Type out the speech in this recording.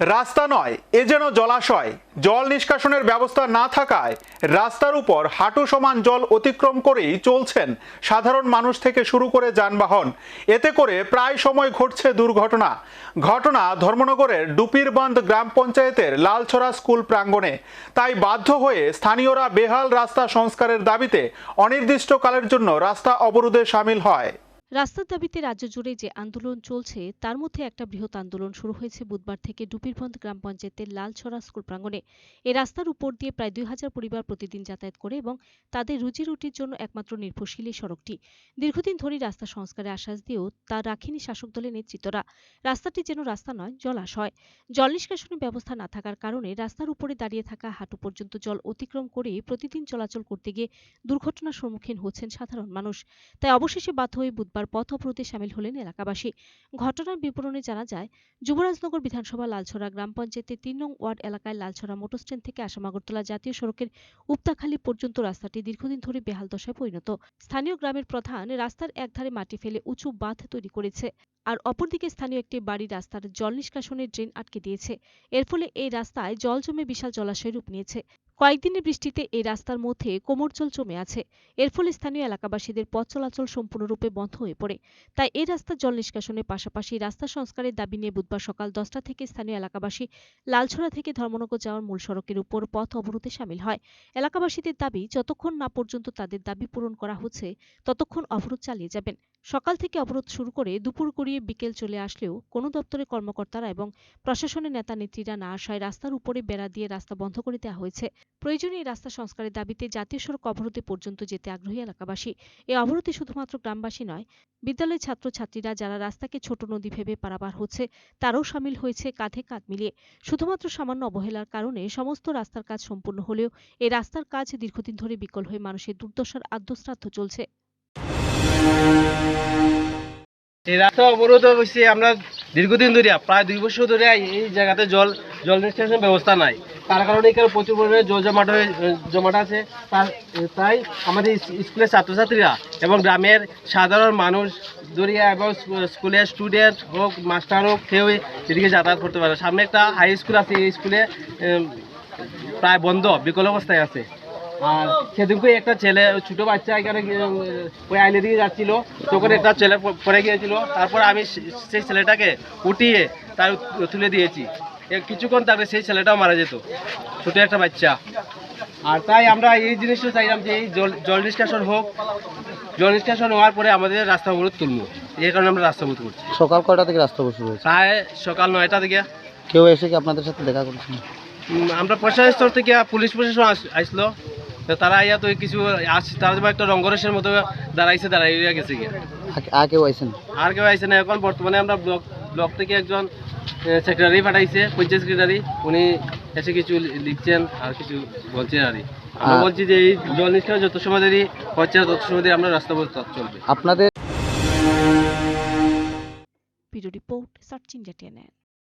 রাস্তা নয়, এ যেন জলাশয়। জল নিষ্কাশনের ব্যবস্থা না থাকায় রাস্তার উপর হাঁটু সমান জল অতিক্রম করেই চলছেন সাধারণ মানুষ থেকে শুরু করে যানবাহন। এতে করে প্রায় সময় ঘটছে দুর্ঘটনা। ঘটনা ধর্মনগরের ডুপিরবন্ধ গ্রাম পঞ্চায়েতের লালছড়া স্কুল প্রাঙ্গণে। তাই বাধ্য হয়ে স্থানীয়রা বেহাল রাস্তা সংস্কারের দাবিতে অনির্দিষ্টকালের জন্য রাস্তা অবরোধে সামিল হয়। রাস্তার দাবিতে রাজ্য জুড়ে যে আন্দোলন চলছে, তার মধ্যে একটা বৃহৎ আন্দোলন শুরু হয়েছে বুধবার থেকে ডুপিরবন্ধ গ্রাম পঞ্চায়েতের লালছড়া স্কুল প্রাঙ্গণে। এই রাস্তার উপর দিয়ে প্রায় দুই হাজার পরিবার প্রতিদিন যাতায়াত করে এবং তাদের রুজি রুটির জন্য একমাত্র নির্ভরশীল এই সড়কটি। দীর্ঘদিন ধরেই রাস্তা সংস্কারে আশ্বাস দিয়েও তা রাখেনি শাসক দলের নেতৃত্বরা। রাস্তাটি যেন রাস্তা নয়, জলাশয়। জল নিষ্কাশনের ব্যবস্থা না থাকার কারণে রাস্তার উপরে দাঁড়িয়ে থাকা হাঁটু পর্যন্ত জল অতিক্রম করে প্রতিদিন চলাচল করতে গিয়ে দুর্ঘটনার সম্মুখীন হচ্ছেন সাধারণ মানুষ। তাই অবশেষে বাধ্য হয়ে বুধবার পথ অবরোধে সামিল হলেন এলাকাবাসী। ঘটনার বিবরণে জানা যায়, যুবরাজনগর বিধানসভা লালছড়া গ্রাম পঞ্চায়েতের তিন নং ওয়ার্ড এলাকায় লালছড়া মোটর স্ট্যান্ড থেকে আসাম আগরতলা জাতীয় সড়কের উপতাখালী পর্যন্ত রাস্তাটি দীর্ঘদিন ধরে বেহাল দশায় পরিণত। স্থানীয় গ্রামের প্রধান রাস্তার একধারে মাটি ফেলে উঁচু বাঁধ তৈরি করেছে আর অপরদিকে স্থানীয় একটি বাড়ি রাস্তার জল নিষ্কাশনের ড্রেন আটকে দিয়েছে। এর ফলে এই রাস্তায় জল জমে বিশাল জলাশয় রূপ নিয়েছে। কয়েকদিনের বৃষ্টিতে এই রাস্তার মধ্যে কোমর জল জমে আছে। এর ফলে স্থানীয় এলাকাবাসীদের পথ চলাচল সম্পূর্ণরূপে বন্ধ হয়ে পড়ে। তাই এই রাস্তার জল নিষ্কাশনের পাশাপাশি রাস্তা সংস্কারের দাবি নিয়ে বুধবার সকাল দশটা থেকে স্থানীয় এলাকাবাসী লালছড়া থেকে ধর্মনগর যাওয়ার মূল সড়কের উপর পথ অবরোধে সামিল হয়। এলাকাবাসীদের দাবি, যতক্ষণ না পর্যন্ত তাদের দাবি পূরণ করা হচ্ছে, ততক্ষণ অবরোধ চালিয়ে যাবেন। সকাল থেকে অবরোধ শুরু করে দুপুর গড়িয়ে বিকেল চলে আসলেও কোনো দপ্তরের কর্মকর্তারা এবং প্রশাসনের নেতা নেত্রীরা না আসায় রাস্তার উপরে বেড়া দিয়ে রাস্তা বন্ধ করে দেওয়া হয়েছে। প্রয়োজনে এই রাস্তা সংস্কারের দাবিতে জাতীয় সড়ক অবরোধে পর্যন্ত যেতে আগ্রহী এলাকাবাসী। এই অবরোধে শুধুমাত্র গ্রামবাসী নয়, বিদ্যালয়ের ছাত্রছাত্রীরা যারা রাস্তাকে ছোট নদী ভেবে পারাপার হচ্ছে, তারাও সামিল হয়েছে কাঁধে কাঁধ মিলিয়ে। শুধুমাত্র সামান্য অবহেলার কারণে সমস্ত রাস্তার কাজ সম্পূর্ণ হলেও এই রাস্তার কাজ দীর্ঘদিন ধরে বিকল হয়ে মানুষের দুর্দশার আদ্যশ্রাদ্ধ চলছে। এই রাস্তা অবরোধ হয়েছে, আমরা দীর্ঘদিন ধরে, প্রায় দুই বছর ধরে এই জায়গাতে জল জল নিষ্কাশন ব্যবস্থা নাই। তার কারণে এখানে প্রচুর পরিমাণে জল জমাট হয়ে জমাট আছে। তাই আমাদের স্কুলের ছাত্রছাত্রীরা এবং গ্রামের সাধারণ মানুষ দরিয়া এবং স্কুলের স্টুডেন্ট হোক মাস্টার হোক, কেউ এদিকে যাতায়াত করতে পারে সামনে একটা হাই স্কুল আছে, এই স্কুলে প্রায় বন্ধ, বিকল অবস্থায় আছে। আর সেদিনকে একটা ছেলে ছোট বাচ্চা এখানে ওই আইলে দিকে যাচ্ছিল। তখন একটা ছেলে পড়ে গিয়েছিল। তারপর আমি সেই ছেলেটাকে উঠিয়ে তার তুলে দিয়েছি। কিছুক্ষণ তারপরে সেই ছেলেটাও মারা যেত। ছোট একটা বাচ্চা। আর তাই আমরা এই জিনিসটা চাইলাম যে এই জল জল নিষ্কাশন হোক। জল নিষ্কাশন হওয়ার পরে আমাদের রাস্তা অবরোধ তুলব। এই কারণে আমরা রাস্তা অবরোধ করছি। সকাল কটা থেকে রাস্তা বসে রয়েছে প্রায় সকাল নয়টা থেকে। কেউ এসে কি আপনাদের সাথে দেখা করেছে আমরা প্রশাসন স্তর থেকে পুলিশ প্রশাসন আসলো। তারা ইয়া তো কিছু তারা যেমন একটা রঙ্গরসের মতো দাঁড়াইছে দাঁড়াইয়া গেছে গিয়া। আর কেউ আইসেন আর কেউ আইসে না। এখন বর্তমানে আমরা ব্লক ব্লক থেকে একজন সেক্রেটারি পাঠাইছে পঞ্চায়েত সেক্রেটারি উনি এসে কিছু লিখছেন আর কিছু বলছেন আর কি। আমরা বলছি যে এই জল নিষ্কাশন যত সময় দেরি হচ্ছে তত সময় দেরি আমরা রাস্তা বলতে চলবে। আপনাদের রিপোর্ট সার্চ ইন্ডিয়া টিএনএন